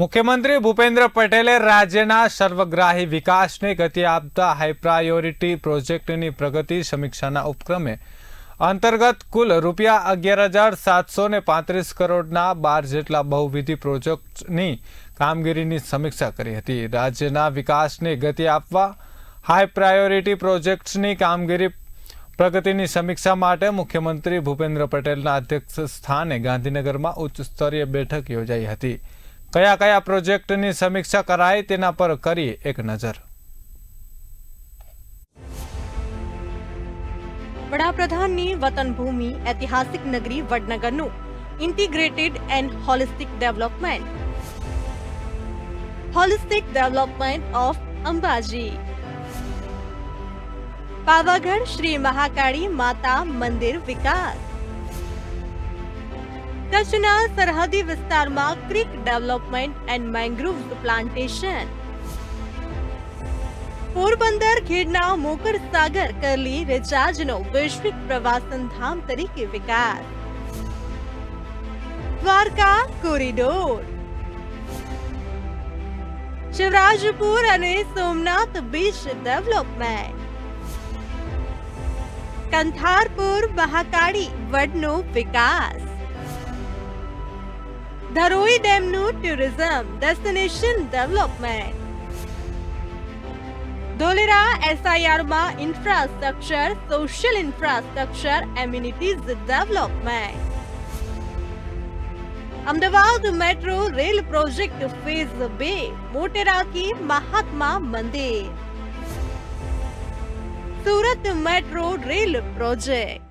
મુખ્યમંત્રી ભૂપેન્દ્ર પટેલે રાજ્યના સર્વગ્રાહી વિકાસને ગતિ આપતા હાઈ પ્રાયોરિટી પ્રોજેક્ટની પ્રગતિ સમીક્ષાના ઉપક્રમે અંતર્ગત કુલ રૂપિયા અગિયાર હજાર સાતસો ને પાંત્રીસ કરોડના બાર જેટલા બહુવિધિ પ્રોજેક્ટની કામગીરીની સમીક્ષા કરી હતી. રાજ્યના વિકાસને ગતિ આપવા હાઈ પ્રાયોરિટી પ્રોજેક્ટ્સની કામગીરી પ્રગતિની સમીક્ષા માટે મુખ્યમંત્રી ભૂપેન્દ્ર પટેલના અધ્યક્ષ સ્થાને ગાંધીનગરમાં ઉચ્ચ સ્તરીય બેઠક યોજાઈ હતી. કયા કયા પ્રોજેક્ટની સમીક્ષા કરાઈ તેના પર કરીએ એક નજર વડાપ્રધાનની વતન ભૂમિ ઐતિહાસિક નગરી વડનગરનું integrated and holistic development holistic development of Ambaji Pavagadh Shri Mahakali Mata Mandir વિકાસ કચ્છના સરહદી વિસ્તારમાં creek development and mangrove plantation Porbandar ખીડના મોકર સાગર કરલી રિચાર્જનો વૈશ્વિક પ્રવાસન ધામ તરીકે વિકાસ દ્વારકા કોરિડોર શિવરાજપુર અને સોમનાથ બીચ ડેવલપમેન્ટ કંથારપુર મહાકાળી વડનો વિકાસ ધરોઈ ડેમનું tourism, destination development. Dholera એસઆઈઆરમાં infrastructure, social infrastructure, amenities development. Ahmedabad metro rail project phase બે મોટેરાથી Mahatma Mandir. Surat metro rail project.